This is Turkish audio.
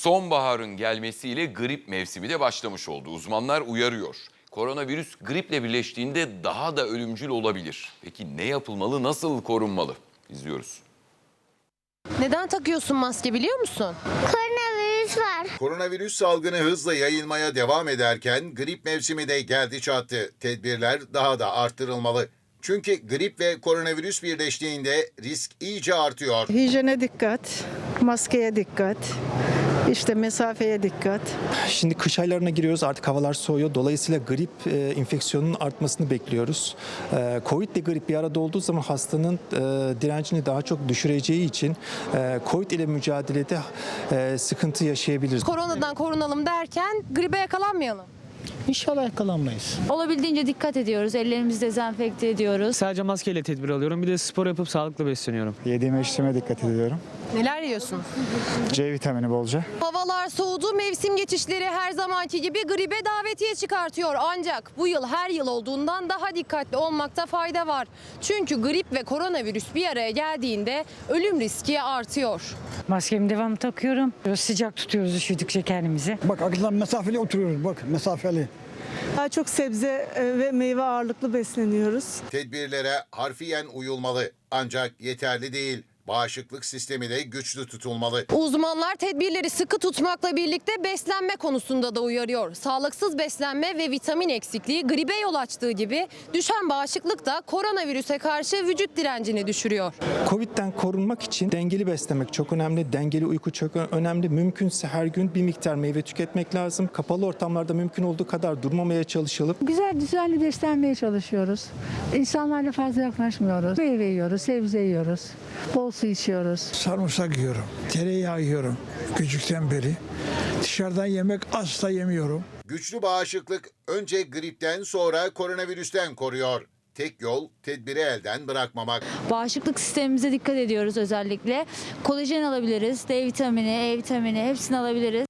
Sonbaharın gelmesiyle grip mevsimi de başlamış oldu. Uzmanlar uyarıyor. Koronavirüs griple birleştiğinde daha da ölümcül olabilir. Peki ne yapılmalı, nasıl korunmalı? İzliyoruz. Neden takıyorsun maske biliyor musun? Koronavirüs var. Koronavirüs salgını hızla yayılmaya devam ederken grip mevsimi de geldi çattı. Tedbirler daha da arttırılmalı. Çünkü grip ve koronavirüs birleştiğinde risk iyice artıyor. Hijyene dikkat, maskeye dikkat, işte mesafeye dikkat. Şimdi kış aylarına giriyoruz artık havalar soğuyor. Dolayısıyla grip e, infeksiyonunun artmasını bekliyoruz. E, Covid ile grip bir arada olduğu zaman hastanın e, direncini daha çok düşüreceği için e, Covid ile mücadelede e, sıkıntı yaşayabiliriz. Koronadan korunalım derken gribe yakalanmayalım. İnşallah yakalanmayız. Olabildiğince dikkat ediyoruz. Ellerimizi dezenfekte ediyoruz. Sadece maskeyle tedbir alıyorum. Bir de spor yapıp sağlıklı besleniyorum. Yediğim içtiğime dikkat ediyorum. Neler yiyorsun? C vitamini bolca. Havalar soğudu, mevsim geçişleri her zamanki gibi gribe davetiye çıkartıyor. Ancak bu yıl her yıl olduğundan daha dikkatli olmakta fayda var. Çünkü grip ve koronavirüs bir araya geldiğinde ölüm riski artıyor. Maskemi devam takıyorum. Sıcak tutuyoruz üşüdükçe kendimizi. Bak aklından mesafeli oturuyoruz bak mesafeli. Daha çok sebze e, ve meyve ağırlıklı besleniyoruz. Tedbirlere harfiyen uyulmalı ancak yeterli değil. Bağışıklık sistemi de güçlü tutulmalı. Uzmanlar tedbirleri sıkı tutmakla birlikte beslenme konusunda da uyarıyor. Sağlıksız beslenme ve vitamin eksikliği gribe yol açtığı gibi düşen bağışıklık da koronavirüse karşı vücut direncini düşürüyor. Covid'den korunmak için dengeli beslemek çok önemli. Dengeli uyku çok önemli. Mümkünse her gün bir miktar meyve tüketmek lazım. Kapalı ortamlarda mümkün olduğu kadar durmamaya çalışalım. Güzel düzenli beslenmeye çalışıyoruz. İnsanlarla fazla yaklaşmıyoruz. Meyve yiyoruz, sebze yiyoruz. Bol su içiyoruz. Sarımsak yiyorum, tereyağı yiyorum küçükten beri. Dışarıdan yemek asla yemiyorum. Güçlü bağışıklık önce gripten sonra koronavirüsten koruyor. Tek yol tedbiri elden bırakmamak. Bağışıklık sistemimize dikkat ediyoruz özellikle. Kolajen alabiliriz, D vitamini, E vitamini hepsini alabiliriz.